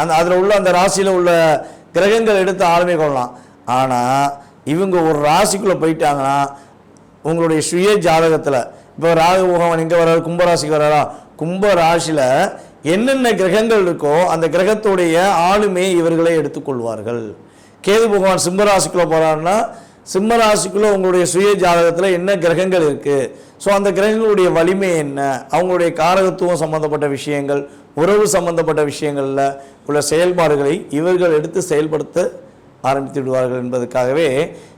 அந்த அதில் உள்ள அந்த ராசியில் உள்ள கிரகங்கள் எடுத்து ஆளுமை கொள்ளலாம். ஆனால் இவங்க ஒரு ராசிக்குள்ளே போயிட்டாங்கன்னா உங்களுடைய சுய ஜாதகத்தில் இப்போ ராகு பகவான் எங்கே வர்றாரு கும்பராசிக்கு வர்றாரா? கும்ப ராசியில் என்னென்ன கிரகங்கள் இருக்கோ அந்த கிரகத்துடைய ஆளுமை இவர்களே எடுத்துக்கொள்வார்கள் கேது பகவான் சிம்மராசிக்குள்ளே போகிறாருன்னா சிம்மராசிக்குள்ளே உங்களுடைய சுய ஜாதகத்தில் என்ன கிரகங்கள் இருக்குது ஸோ அந்த கிரகங்களுடைய வலிமை என்ன? அவங்களுடைய காரகத்துவம் சம்மந்தப்பட்ட விஷயங்கள் உறவு சம்பந்தப்பட்ட விஷயங்களில் உள்ள செயல்பாடுகளை இவர்கள் எடுத்து செயல்படுத்த ஆரம்பித்து விடுவார்கள் என்பதற்காகவே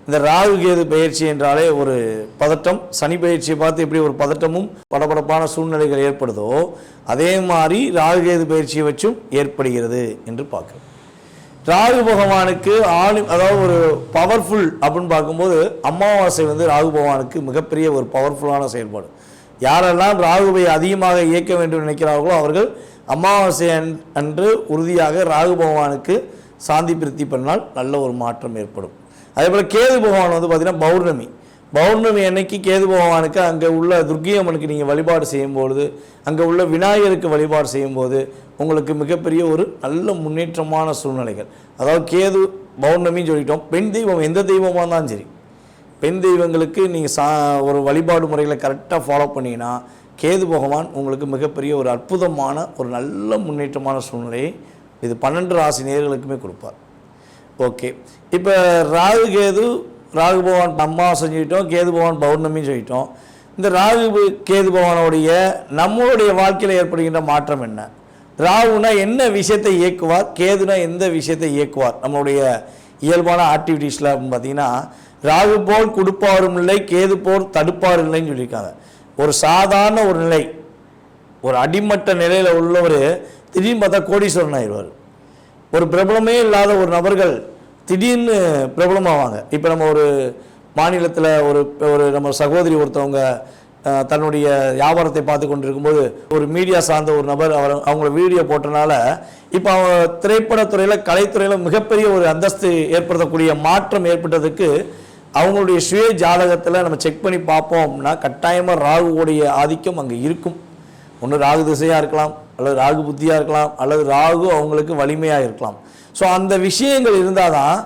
இந்த ராகு கேது பயிற்சி என்றாலே ஒரு பதட்டம். சனி பயிற்சியை பார்த்து எப்படி ஒரு பதட்டமும் படபடப்பான சூழ்நிலைகள் ஏற்படுதோ அதே மாதிரி ராகு கேது பயிற்சியை வச்சும் ஏற்படுகிறது என்று பார்க்கிறோம். ராகு பகவானுக்கு ஆளு அதாவது ஒரு பவர்ஃபுல் அப்படின்னு பார்க்கும்போது அமாவாசை வந்து ராகு பகவானுக்கு மிகப்பெரிய ஒரு பவர்ஃபுல்லான செயல்பாடு. யாரெல்லாம் ராகுவை அதிகமாக இயக்க வேண்டும் நினைக்கிறார்களோ அவர்கள் அமாவாசை அன்- அன்று உறுதியாக ராகு பகவானுக்கு சாந்தி பிரித்தி பண்ணால் நல்ல ஒரு மாற்றம் ஏற்படும். அதே போல் கேது பகவான் வந்து பார்த்திங்கன்னா பௌர்ணமி. பௌர்ணமி அன்னைக்கு கேது பகவானுக்கு அங்கே உள்ள துர்க்கை அம்மனுக்கு நீங்கள் வழிபாடு செய்யும்பொழுது அங்கே உள்ள விநாயகருக்கு வழிபாடு செய்யும்போது உங்களுக்கு மிகப்பெரிய ஒரு நல்ல முன்னேற்றமான சூழ்நிலைகள். அதாவது கேது பௌர்ணமின்னு சொல்லிட்டோம். பெண் தெய்வம் எந்த தெய்வமாக இருந்தாலும் சரி. பெண் தெய்வங்களுக்கு நீங்கள் சா ஒரு வழிபாடு முறைகளை கரெக்டாக ஃபாலோ பண்ணிங்கன்னா கேது பகவான் உங்களுக்கு மிகப்பெரிய ஒரு அற்புதமான ஒரு நல்ல முன்னேற்றமான சூழ்நிலையை இது பன்னெண்டு ராசி நேர்களுக்குமே கொடுப்பார். ஓகே. இப்போ ராகு கேது ராகு பகவான் அம்மா செஞ்சுக்கிட்டோம் கேது பகவான் பௌர்ணமின்னு சொல்லிட்டோம். இந்த ராகு கேது பகவானுடைய நம்மளுடைய வாழ்க்கையில் ஏற்படுகின்ற மாற்றம் என்ன? ராகுனா என்ன விஷயத்தை இயக்குவார்? கேதுனா எந்த விஷயத்தை இயக்குவார்? நம்மளுடைய இயல்பான ஆக்டிவிட்டீஸில் அப்படின்னு பார்த்தீங்கன்னா ராகு போல் கொடுப்பாரும் இல்லை கேது போல் தடுப்பாரும் இல்லைன்னு சொல்லியிருக்காங்க. ஒரு சாதாரண ஒரு நிலை ஒரு அடிமட்ட நிலையில் உள்ளவர் திடீர்னு பார்த்தா கோடீஸ்வரன் ஆயிடுவார். ஒரு பிரபலமே இல்லாத ஒரு நபர்கள் திடீர்னு பிரபலமாவாங்க. இப்போ நம்ம ஒரு மாநிலத்தில் ஒரு ஒரு நம்ம சகோதரி ஒருத்தவங்க தன்னுடைய வியாபாரத்தை பார்த்து கொண்டிருக்கும்போது ஒரு மீடியா சார்ந்த ஒரு நபர் அவர் அவங்கள வீடியோ போட்டனால இப்போ அவங்க திரைப்படத்துறையில் கலைத்துறையில் மிகப்பெரிய ஒரு அந்தஸ்து ஏற்படுத்தக்கூடிய மாற்றம் ஏற்பட்டதுக்கு அவங்களுடைய சுய ஜாதகத்தில் நம்ம செக் பண்ணி பார்ப்போம் அப்படின்னா கட்டாயமாக ராகுவோடைய ஆதிக்கம் அங்கே இருக்கும். ஒன்று ராகு திசையாக இருக்கலாம் அல்லது ராகு புத்தியாக இருக்கலாம் அல்லது ராகு அவங்களுக்கு வலிமையாக இருக்கலாம். ஸோ அந்த விஷயங்கள் இருந்தால் தான்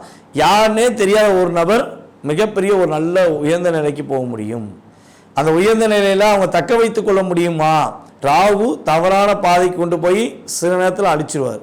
யாருன்னே தெரியாத ஒரு நபர் மிகப்பெரிய ஒரு நல்ல உயர்ந்த நிலைக்கு போக முடியும். அந்த உயர்ந்த நிலையில் அவங்க தக்க வைத்துக்கொள்ள முடியுமா? ராகு தவறான பாதைக்கு கொண்டு போய் சில நேரத்தில் அழிச்சிருவார்.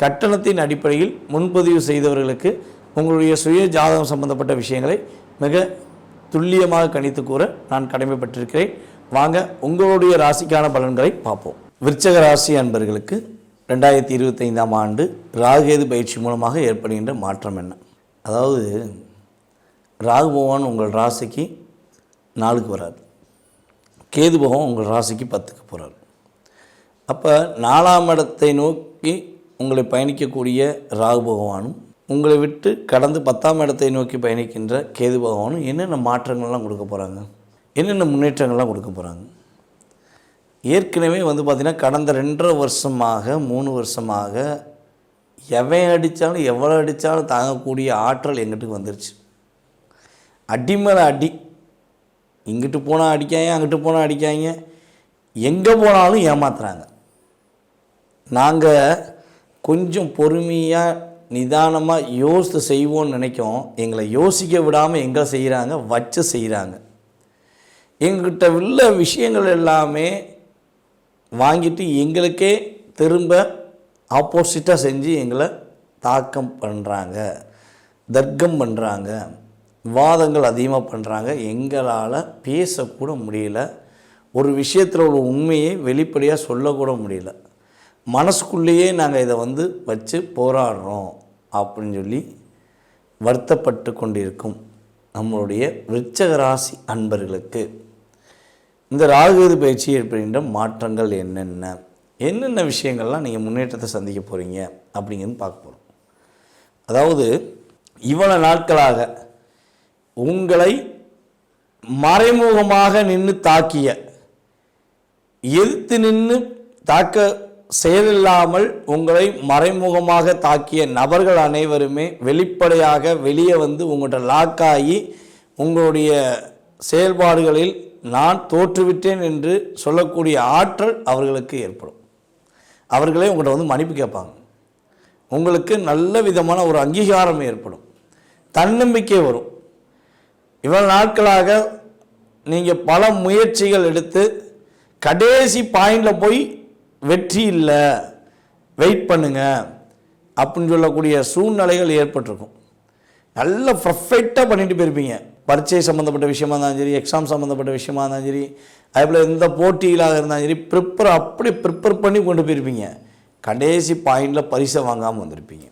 கட்டணத்தின் அடிப்படையில் முன்பதிவு செய்தவர்களுக்கு உங்களுடைய சுய ஜாதகம் சம்பந்தப்பட்ட விஷயங்களை மிக துல்லியமாக கணித்து கூற நான் கடமைப்பட்டிருக்கிறேன். வாங்க உங்களுடைய ராசிக்கான பலன்களை பார்ப்போம். விருச்சக ராசி அன்பர்களுக்கு ரெண்டாயிரத்தி இருபத்தைந்தாம் ஆண்டு ராகுகேது பயிற்சி மூலமாக ஏற்படுகின்ற மாற்றம் என்ன? அதாவது ராகு பகவான் உங்கள் ராசிக்கு நாலுக்கு வராது கேது பகவான் உங்கள் ராசிக்கு பத்துக்கு போகிறார் அப்போ நாலாம் இடத்தை நோக்கி உங்களை பயணிக்கக்கூடிய ராகு பகவானும் உங்களை விட்டு கடந்து பத்தாம் இடத்தை நோக்கி பயணிக்கின்ற கேது பகவானும் என்னென்ன மாற்றங்கள்லாம் கொடுக்க போகிறாங்க என்னென்ன முன்னேற்றங்கள்லாம் கொடுக்க போகிறாங்க ஏற்கனவே வந்து பார்த்திங்கன்னா கடந்த ரெண்டரை வருஷமாக மூணு வருஷமாக எவன் அடித்தாலும் எவ்வளோ அடித்தாலும் தாங்கக்கூடிய ஆற்றல் எங்கிட்டுக்கு வந்துருச்சு? அடி மேலே அடி. இங்கிட்டு போனால் அடிக்காங்க அங்கிட்டு போனால் அடிக்காங்க. எங்கே போனாலும் ஏமாத்துறாங்க. நாங்கள் கொஞ்சம் பொறுமையாக நிதானமாக யோசித்து செய்வோன்னு நினைக்கும். எங்களை யோசிக்க விடாமல் எங்கே செய்கிறாங்க வச்சு செய்கிறாங்க எங்கிட்ட உள்ள விஷயங்கள் எல்லாமே வாங்கிட்டு எங்களுக்கே திரும்ப ஆப்போசிட்டாக செஞ்சு எங்களை தாக்கம் பண்ணுறாங்க தர்க்கம் பண்ணுறாங்க வாதங்கள் அதிகமாக பண்ணுறாங்க எங்களால் பேசக்கூட முடியல. ஒரு விஷயத்தில் ஒரு உண்மையை வெளிப்படையாக சொல்லக்கூட முடியல. மனசுக்குள்ளேயே நாங்கள் இதை வந்து வச்சு போராடுறோம் அப்படின்னு சொல்லி வருத்தப்பட்டு கொண்டிருக்கும் நம்மளுடைய விருச்சக ராசி அன்பர்களுக்கு. இந்த ராகுவது பயிற்சி ஏற்படுகின்ற மாற்றங்கள் என்னென்ன? என்னென்ன விஷயங்கள்லாம் நீங்கள் முன்னேற்றத்தை சந்திக்க போகிறீங்க அப்படிங்கிறது பார்க்க போகிறோம் அதாவது இவ்வளவு நாட்களாக உங்களை மறைமுகமாக நின்று தாக்கிய எதிர்த்து நின்று தாக்க செயலில்லாமல் உங்களை மறைமுகமாக தாக்கிய நபர்கள் அனைவருமே வெளிப்படையாக வெளியே வந்து உங்கள்கிட்ட லாக் ஆகி உங்களுடைய செயல்பாடுகளில் நான் தோற்றுவிட்டேன் என்று சொல்லக்கூடிய ஆற்றல் அவர்களுக்கு ஏற்படும். அவர்களே உங்கள்கிட்ட வந்து மன்னிப்பு கேட்பாங்க. உங்களுக்கு நல்ல விதமான ஒரு அங்கீகாரம் ஏற்படும். தன்னம்பிக்கை வரும். இவ்வளவு நாட்களாக நீங்கள் பல முயற்சிகள் எடுத்து கடைசி பாயிண்டில் போய் வெற்றி இல்லை வெயிட் பண்ணுங்க அப்படின்னு சொல்லக்கூடிய சூழ்நிலைகள் ஏற்பட்டிருக்கும். நல்ல பர்ஃபெக்டாக பண்ணிட்டு போயிருப்பீங்க. பரீட்சை சம்மந்தப்பட்ட விஷயமா இருந்தாலும் சரி எக்ஸாம் சம்மந்தப்பட்ட விஷயமா இருந்தாலும் சரி அதேபோல் எந்த போட்டிகளாக இருந்தாலும் சரி ப்ரிப்பர் அப்படி ப்ரிப்பேர் பண்ணி கொண்டு போயிருப்பீங்க. கடைசி பாயிண்டில் பரிசை வாங்காமல் வந்திருப்பீங்க.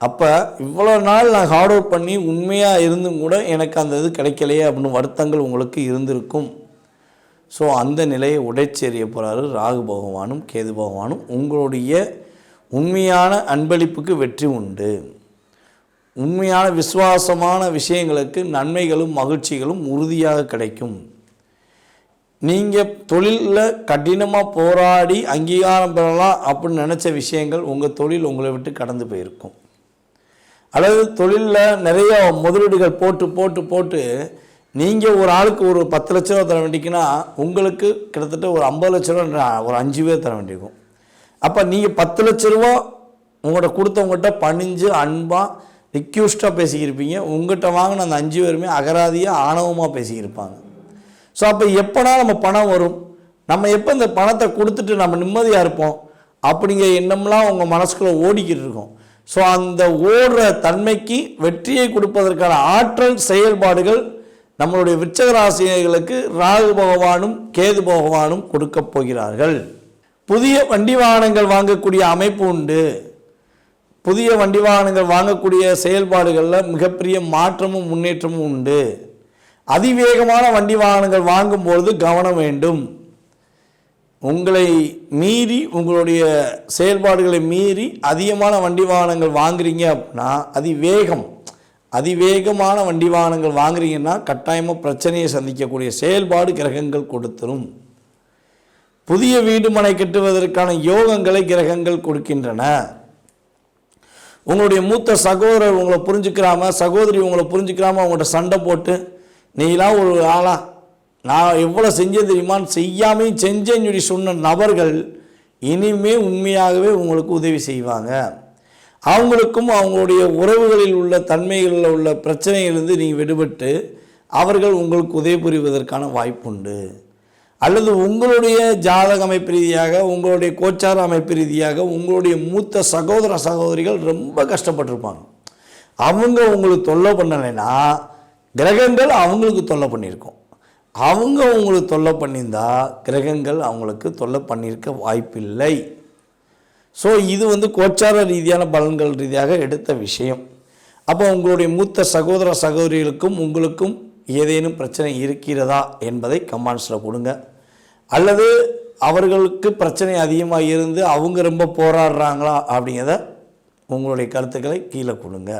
அப்போ இவ்வளோ நாள் நான் ஹார்ட் ஒர்க் பண்ணி உண்மையாக இருந்தும் கூட எனக்கு அந்த இது கிடைக்கலையே அப்படின்னு வருத்தங்கள் உங்களுக்கு இருந்திருக்கும். ஸோ அந்த நிலையை உடைச்செறிய போகிறாரு ராகு பகவானும் கேது பகவானும். உங்களுடைய உண்மையான அன்பளிப்புக்கு வெற்றி உண்டு. உண்மையான விசுவாசமான விஷயங்களுக்கு நன்மைகளும் மகிழ்ச்சிகளும் உறுதியாக கிடைக்கும். நீங்கள் தொழிலில் கடினமாக போராடி அங்கீகாரம் பெறலாம் அப்படின்னு நினச்ச விஷயங்கள் உங்கள் தொழில் உங்களை விட்டு கடந்து போயிருக்கும். அல்லது தொழிலில் நிறைய முதலீடுகள் போட்டு போட்டு போட்டு நீங்கள் ஒரு ஆளுக்கு ஒரு பத்து லட்ச ரூபா தர வேண்டிக்குன்னா உங்களுக்கு கிட்டத்தட்ட ஒரு ஐம்பது லட்ச ரூபா ஒரு அஞ்சு பேர் தர வேண்டியிருக்கும். அப்போ நீங்கள் பத்து லட்ச ரூபா உங்கள்கிட்ட கொடுத்தவங்ககிட்ட பணிஞ்சு அன்பாக ரிக்யூஸ்டாக பேசிக்கிருப்பீங்க. உங்கள்கிட்ட வாங்கின அந்த அஞ்சு பேருமே அகராதியாக ஆணவமாக பேசிக்கிருப்பாங்க. ஸோ அப்போ எப்போனா நம்ம பணம் வரும். நம்ம எப்போ இந்த பணத்தை கொடுத்துட்டு நம்ம நிம்மதியாக இருப்போம்? அப்படிங்கிற எண்ணம்லாம் உங்கள் மனசுக்குள்ளே ஓடிக்கிட்டு இருக்கும் ஸோ அந்த ஓடுற தன்மைக்கு வெற்றியை கொடுப்பதற்கான ஆற்றல் செயல்பாடுகள் நம்மளுடைய விருச்சக ராசிகளுக்கு ராகு பகவானும் கேது பகவானும் கொடுக்கப் போகிறார்கள். புதிய வண்டி வாகனங்கள் வாங்கக்கூடிய அமைப்பு உண்டு. புதிய வண்டி வாகனங்கள் வாங்கக்கூடிய செயல்பாடுகளில் மிகப்பெரிய மாற்றமும் முன்னேற்றமும் உண்டு. அதிவேகமான வண்டி வாகனங்கள் வாங்கும்பொழுது கவனம் வேண்டும். உங்களை மீறி உங்களுடைய செயல்பாடுகளை மீறி அதிகமான வண்டி வாகனங்கள் வாங்குறீங்க அப்படின்னா அதிவேகம். அதிவேகமான வண்டி வாகனங்கள் வாங்குறீங்கன்னா கட்டாயமாக பிரச்சனையை சந்திக்கக்கூடிய செயல்பாடு கிரகங்கள் கொடுத்துரும். புதிய வீடு மனை கட்டுவதற்கான யோகங்களை கிரகங்கள் கொடுக்கின்றன. உங்களுடைய மூத்த சகோதரர் உங்களை புரிஞ்சுக்கிறாம சகோதரி உங்களை புரிஞ்சுக்கிறாம அவங்கள்ட்ட சண்டை போட்டு நீலாம் ஒரு ஆளா? நான் எவ்வளோ செஞ்சேன் தெரியுமான்னு செய்யாமையும் செஞ்சேன்னு சொல்லி சொன்ன நபர்கள் இனிமே உண்மையாகவே உங்களுக்கு உதவி செய்வாங்க. அவங்களுக்கும் அவங்களுடைய உறவுகளில் உள்ள தன்மைகளில் உள்ள பிரச்சனையிலிருந்து நீங்கள் விடுபட்டு அவர்கள் உங்களுக்கு உதவி புரிவதற்கான வாய்ப்புண்டு. அல்லது உங்களுடைய ஜாதக அமைப்பு ரீதியாக உங்களுடைய கோச்சார அமைப்பு ரீதியாக உங்களுடைய மூத்த சகோதர சகோதரிகள் ரொம்ப கஷ்டப்பட்டிருப்பாங்க. அவங்க உங்களுக்கு தொல்லை பண்ணலைன்னா கிரகங்கள் அவங்களுக்கு தொல்லை பண்ணியிருக்கோம். அவங்க உங்களுக்கு தொல்லை பண்ணியிருந்தால் கிரகங்கள் அவங்களுக்கு தொல்லை பண்ணியிருக்க வாய்ப்பில்லை. ஸோ இது வந்து கோச்சார ரீதியான பலன்கள் ரீதியாக எடுத்த விஷயம். அப்போ உங்களுடைய மூத்த சகோதர சகோதரிகளுக்கும் உங்களுக்கும் ஏதேனும் பிரச்சனை இருக்கிறதா என்பதை கமான்ஸில் கொடுங்க. அல்லது அவர்களுக்கு பிரச்சனை அதிகமாக இருந்து அவங்க ரொம்ப போராடுறாங்களா அப்படிங்கிறத உங்களுடைய கருத்துக்களை கீழே கொடுங்க.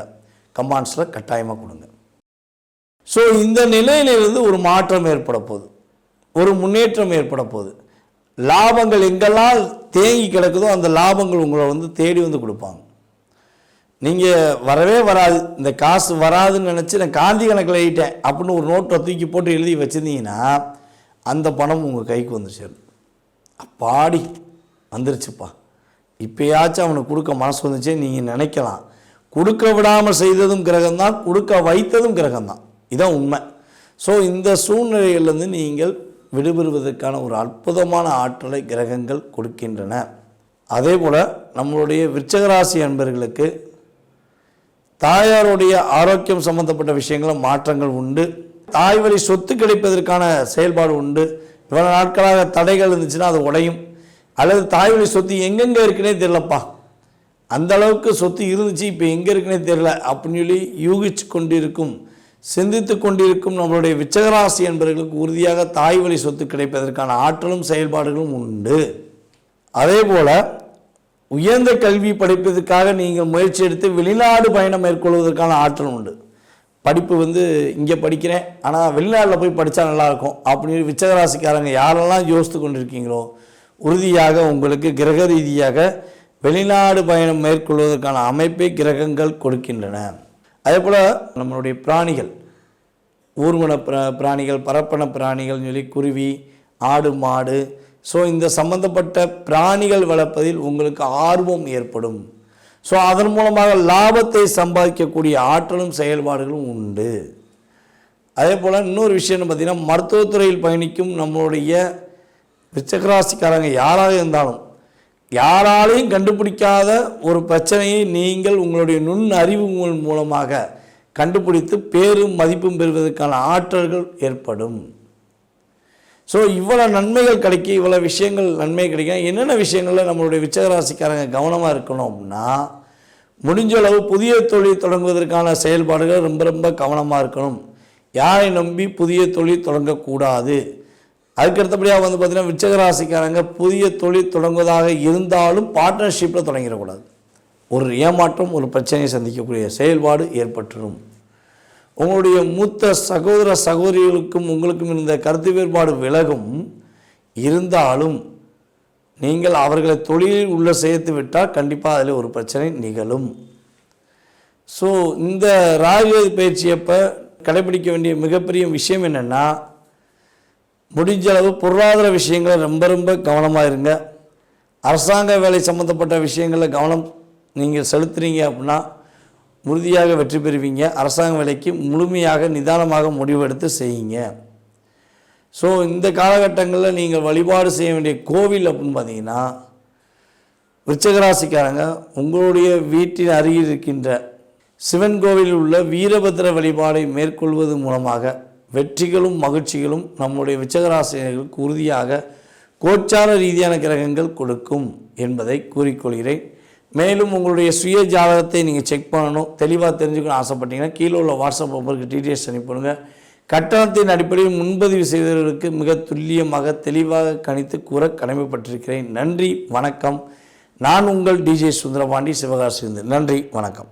கமான்ஸில் கட்டாயமாக கொடுங்க. ஸோ இந்த நிலையிலிருந்து ஒரு மாற்றம் ஏற்பட போகுது. ஒரு முன்னேற்றம் ஏற்பட போகுது. லாபங்கள் எங்கெல்லாம் தேங்கி கிடக்குதோ அந்த லாபங்கள் உங்களை வந்து தேடி வந்து கொடுப்பாங்க. நீங்கள் வரவே வராது. இந்த காசு வராதுன்னு நினச்சி நான் காந்தி கணக்கில் எழுதிட்டேன் அப்படின்னு ஒரு நோட்டை தூக்கி போட்டு எழுதி வச்சுருந்தீங்கன்னா அந்த பணம் உங்கள் கைக்கு வந்து சேரும். அப்பாடி வந்துருச்சுப்பா. இப்போயாச்சும் அவனுக்கு கொடுக்க மனசு வந்துச்சே நீங்கள் நினைக்கலாம். கொடுக்க விடாமல் செய்ததும் கிரகம்தான் கொடுக்க வைத்ததும் கிரகம்தான். இதான் உண்மை. ஸோ இந்த சூழ்நிலையிலேருந்து நீங்கள் விடுபெறுவதற்கான ஒரு அற்புதமான ஆற்றலை கிரகங்கள் கொடுக்கின்றன. அதே போல் நம்மளுடைய விருச்சகராசி அன்பர்களுக்கு தாயாருடைய ஆரோக்கியம் சம்பந்தப்பட்ட விஷயங்களும் மாற்றங்கள் உண்டு. தாய் வழி சொத்து கிடைப்பதற்கான செயல்பாடு உண்டு. இவ்வளோ நாட்களாக தடைகள் இருந்துச்சுன்னா அது உடையும். அல்லது தாய் வழி சொத்து எங்கெங்கே இருக்குன்னே தெரிலப்பா அந்த அளவுக்கு சொத்து இருந்துச்சு இப்போ எங்கே இருக்குன்னே தெரில அப்படின்னு சொல்லி யூகிச்சு கொண்டிருக்கும் சிந்தித்து கொண்டிருக்கும் நம்மளுடைய விச்சகராசி என்பவர்களுக்கு உறுதியாக தாய் வழி சொத்து கிடைப்பதற்கான ஆற்றலும் செயல்பாடுகளும் உண்டு. அதே போல் உயர்ந்த கல்வி படிப்பதற்காக நீங்கள் முயற்சி எடுத்து வெளிநாடு பயணம் மேற்கொள்வதற்கான ஆற்றல் உண்டு. படிப்பு வந்து இங்கே படிக்கிறேன் ஆனால் வெளிநாட்டில் போய் படித்தா நல்லாயிருக்கும். அப்படின்னு விச்சகராசிக்காரங்க யாரெல்லாம் யோசித்து கொண்டிருக்கீங்களோ உறுதியாக உங்களுக்கு கிரக ரீதியாக வெளிநாடு பயணம் மேற்கொள்வதற்கான அமைப்பை கிரகங்கள் கொடுக்கின்றன. அதே போல் நம்மளுடைய பிராணிகள் ஊர்வன பிர பிராணிகள் பரப்பன பிராணிகள் சொல்லி குருவி ஆடு மாடு. ஸோ இந்த சம்பந்தப்பட்ட பிராணிகள் வளர்ப்பதில் உங்களுக்கு ஆர்வம் ஏற்படும். ஸோ அதன் மூலமாக லாபத்தை சம்பாதிக்கக்கூடிய ஆற்றலும் செயல்பாடுகளும் உண்டு. அதே போல் இன்னொரு விஷயம்னு பார்த்திங்கன்னா மருத்துவத்துறையில் பயணிக்கும் நம்மளுடைய விச்சகராசிக்காரங்க யாராக இருந்தாலும் யாராலையும் கண்டுபிடிக்காத ஒரு பிரச்சனையை நீங்கள் உங்களுடைய நுண் அறிவு மூலமாக கண்டுபிடித்து பேரும் மதிப்பும் பெறுவதற்கான ஆற்றல்கள் ஏற்படும். ஸோ இவ்வளோ நன்மைகள் கிடைக்க இவ்வளோ விஷயங்கள் நன்மை கிடைக்கும் என்னென்ன விஷயங்களில் நம்மளுடைய விச்சகராசிக்காரங்க கவனமாக இருக்கணும் அப்படின்னா முடிஞ்ச அளவு புதிய தொழில் தொடங்குவதற்கான செயல்பாடுகள் ரொம்ப ரொம்ப கவனமாக இருக்கணும். யாரை நம்பி புதிய தொழில் தொடங்கக்கூடாது? அதுக்கு அடுத்தபடியாக வந்து பார்த்திங்கன்னா விச்சகராசிக்காரங்க புதிய தொழில் தொடங்குவதாக இருந்தாலும் பார்ட்னர்ஷிப்பில் தொடங்கிடக்கூடாது. ஒரு ஏமாற்றம் ஒரு பிரச்சனையை சந்திக்கக்கூடிய செயல்பாடு ஏற்பட்டுரும். உங்களுடைய மூத்த சகோதர சகோதரிகளுக்கும் உங்களுக்கும் இருந்த கருத்து வேறுபாடு விலகும். இருந்தாலும் நீங்கள் அவர்களை தொழிலில் உள்ள சேர்த்து விட்டால் கண்டிப்பாக அதில் ஒரு பிரச்சனை நிகழும். ஸோ இந்த ராகு பயிற்சியப்போ கடைபிடிக்க வேண்டிய மிகப்பெரிய விஷயம் என்னென்னா முடிஞ்ச அளவு பொருளாதார விஷயங்களை ரொம்ப ரொம்ப கவனமாக இருங்க. அரசாங்க வேலை சம்மந்தப்பட்ட விஷயங்களில் கவனம் நீங்கள் செலுத்துறீங்க அப்படின்னா உறுதியாக வெற்றி பெறுவீங்க. அரசாங்க வேலைக்கு முழுமையாக நிதானமாக முடிவெடுத்து செய்யுங்க. ஸோ இந்த காலகட்டங்களில் நீங்கள் வழிபாடு செய்ய வேண்டிய கோவில் அப்படின்னு பார்த்தீங்கன்னா விருச்சகராசிக்காரங்க உங்களுடைய வீட்டின் அருகில் இருக்கின்ற சிவன் கோவிலில் உள்ள வீரபத்திர வழிபாடை மேற்கொள்வது மூலமாக வெற்றிகளும் மகிழ்ச்சிகளும் நம்முடைய விச்சகராசிரியர்களுக்கு உறுதியாக கோச்சார ரீதியான கிரகங்கள் கொடுக்கும் என்பதை கூறிக்கொள்கிறேன். மேலும் உங்களுடைய சுய ஜாதகத்தை நீங்கள் செக் பண்ணணும். தெளிவாக தெரிஞ்சுக்கணும் ஆசைப்பட்டீங்கன்னா கீழே உள்ள வாட்ஸ்அப் நம்பருக்கு டீட்டெயில்ஸ் அனுப்பிடுங்க கட்டணத்தின் அடிப்படையில் முன்பதிவு செய்தவர்களுக்கு மிக துல்லியமாக தெளிவாக கணித்து கூற கடமைப்பட்டிருக்கிறேன். நன்றி வணக்கம். நான் உங்கள் டிஜே சுந்தரபாண்டி சிவகாசி நன்றி வணக்கம்.